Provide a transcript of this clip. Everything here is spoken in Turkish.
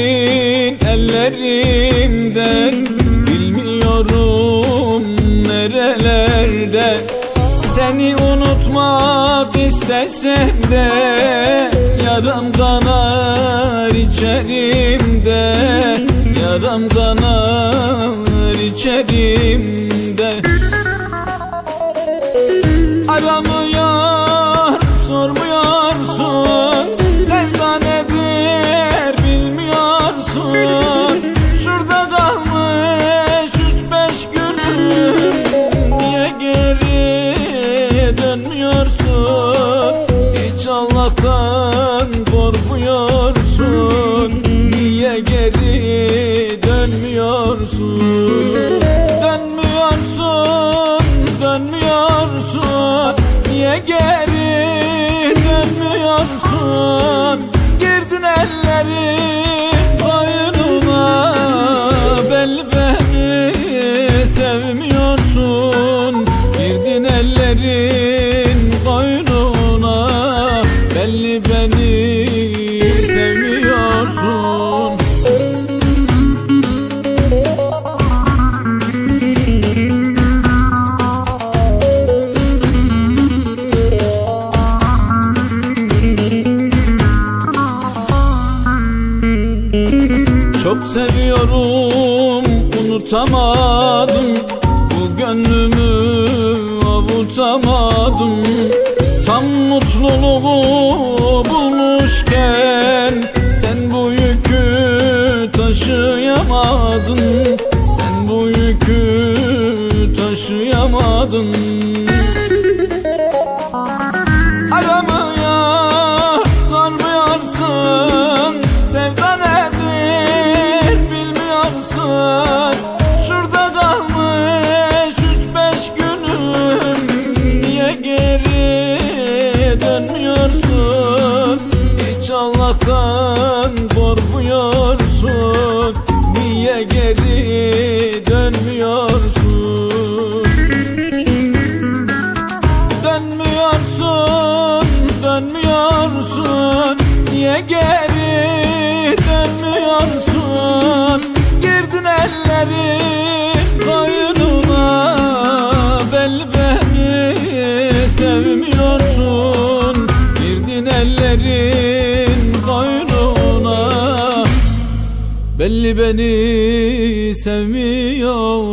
Gittin ellerimden Bilmiyorum nerelerde. Seni unutmak istesem de Yaram kanar içerimde. Yaram kanar içerimde. Aramıyor, dönmüyorsun Hiç Allah'tan korkmuyorsun. Niye geri dönmüyorsun? Dönmüyorsun, dönmüyorsun. Niye geri dönmüyorsun? Girdin ellerin koynuna Belli beni sevmiyorsun Çok seviyorum unutamadım. Bu gönlümü avutamadım. Tam mutluluğu bulmuşken Sen bu yükü taşıyamadın. Sen bu yükü taşıyamadın geri dönmüyorsun Hiç Allah'tan korkmuyorsun. Niye geri dönmüyorsun? Dönmüyorsun, dönmüyorsun. Niye geri ellerin koynuna. Belli beni sevmiyorsun